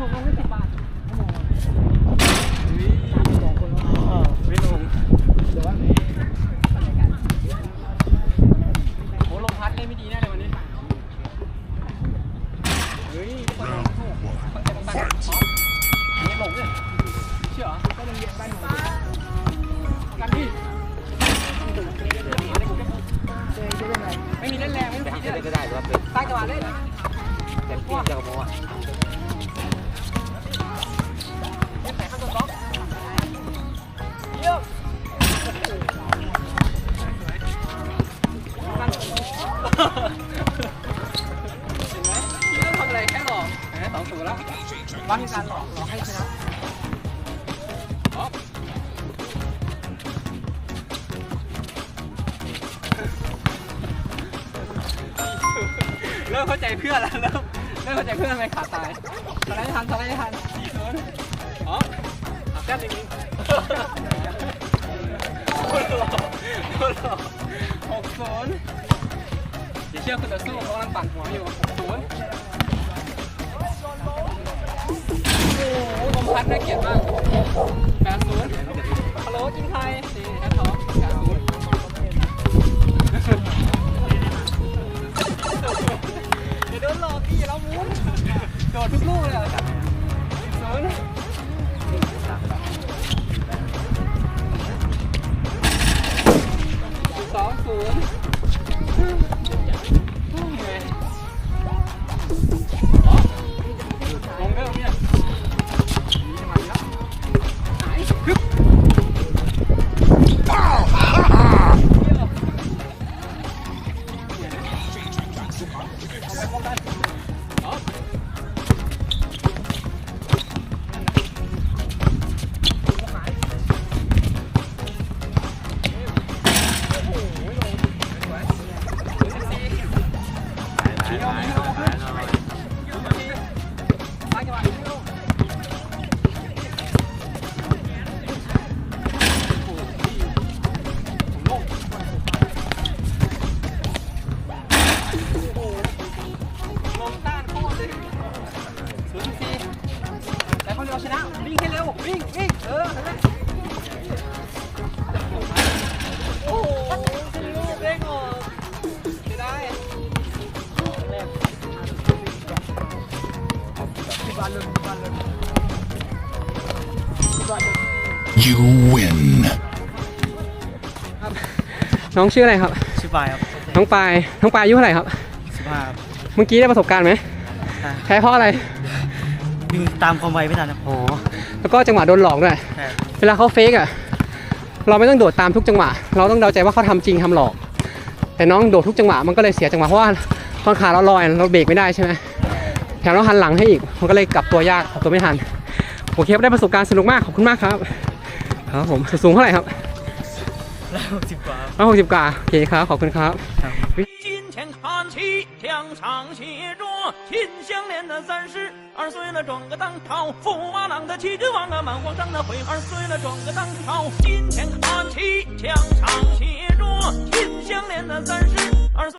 หกลงไม่สิบบาทไม่ลงเดี๋ยวว่าโอ้ลมพัดเล่นไม่ดีแน่เลยวันนี้เฮ้ยคนลงถูกคนจบังคับอ๋อนี่หลงเนี่ยเชื่อหรอก็โรงเรียนบ้านหนูกันพี่ไม่มีเล่นแรงไม่ไปมีหาเล่นเล่นก็ได้หรือว่าเป็นตั้งจังหวะเล่นแกนกิ้งจะกระโมอะ เห็นไหมพี่ต้องทำอะไรแค่หลอกสองศูนย์แล้วบ้านการหลอกหลอกให้ชนะเริ่มเข้าใจเพื่อนแล้วเริ่มเริ่มเข้าใจเพื่อนทำไมขาดตายทำอะไรไม่ทันทำอะไรไม่ทันสี่ศูนย์อ๋อหักแก้มจริงโคตรหล่อโคตรหล่อหกศูนย์ อย่าเชื่อคุณต่อสู้เขากำลังปั่นหัวอยู่ศูนย์โอ้โหลมพัดน่าเกลียดมากแปดศูนย์ฮัลโหลจิงไทยสี่แอดท็อปแปดศูนย์เดี๋ยวโดนหลอกพี่เราหมุนโดดทุกลูกเลยเหรอศูนย์ Hold on. ชนะวิ่งให้เร็ววิ่งวิ่งเออนั่นแหละโอ้โหเป็นลูกเด้งออกไม่ได้ที่บ้านเลยที่บ้านเลยที่บ้านเลย You win. น้องชื่ออะไรครับ ชื่อปายครับน้องปาย น้องปายอายุเท่าไหร่ครับ สิบห้าครับ เมื่อกี้ได้ประสบการณ์ไหมใช่แพ้เพราะอะไร ดึงตามความไวไม่ทันครับอ๋อแล้วก็จังหวะโดนหลอกด้วยเวลาเขาเฟกอะ เราไม่ต้องโดดตามทุกจังหวะ เราต้องเดาใจว่าเขาทำจริงทำหลอก แต่น้องโดดทุกจังหวะมันก็เลยเสียจังหวะเพราะว่าตอนขาเราลอยเราเบรกไม่ได้ใช่ไหมแถมเราหันหลังให้อีก มันก็เลยกลับตัวยากกลับตัวไม่ทันผมเคคได้ประสบการณ์สนุกมากขอบคุณมากครับ ครับผมสูงเท่าไหร่ครับแาหกสิบกว่า ร้อยหกสิบกว่าโอเคครับ ขอบคุณครับ 齐，墙上写着“秦香莲的三十二岁了，转个当朝；驸马郎的七君王啊，满皇上的悔二岁了，转个当朝。金钱看齐，墙上写着“秦香莲的三十